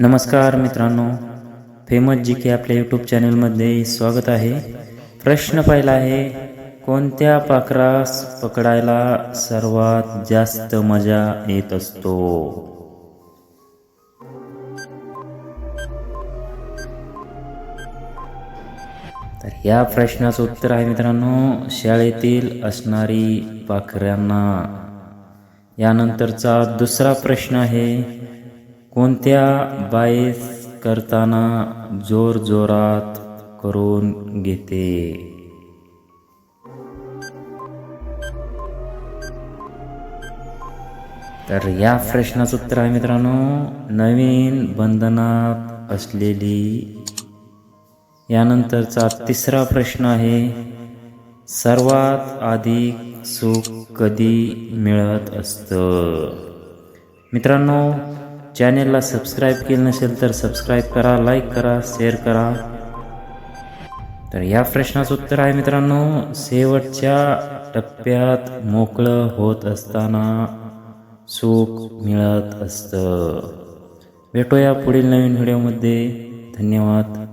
नमस्कार मित्रांनो फेमस जी के आपल्या यूट्यूब चॅनलमध्ये स्वागत आहे. प्रश्न पहिला आहे कोणत्या पाखरास पकडायला सर्वात जास्त मजा येत असतो? तर या प्रश्नाचं उत्तर आहे मित्रांनो शाळेतील असणारी पाखऱ्यांना यानंतरचा दुसरा प्रश्न आहे कोणत्या बाईस करताना जोर जोरात करून घेते? तर या प्रश्नाचं उत्तर आहे मित्रांनो नवीन बंधनात असलेली यानंतरचा तिसरा प्रश्न आहे सर्वात अधिक सुख कधी मिळत असतं? मित्रांनो चॅनेलला सबस्क्राईब केलं नसेल तर सबस्क्राईब करा लाईक करा शेअर करा. तर या प्रश्नाचं उत्तर आहे मित्रांनो शेवटच्या टप्प्यात मोकळं होत असताना सुख मिळत असतं. भेटूया पुढील नवीन व्हिडिओमध्ये धन्यवाद.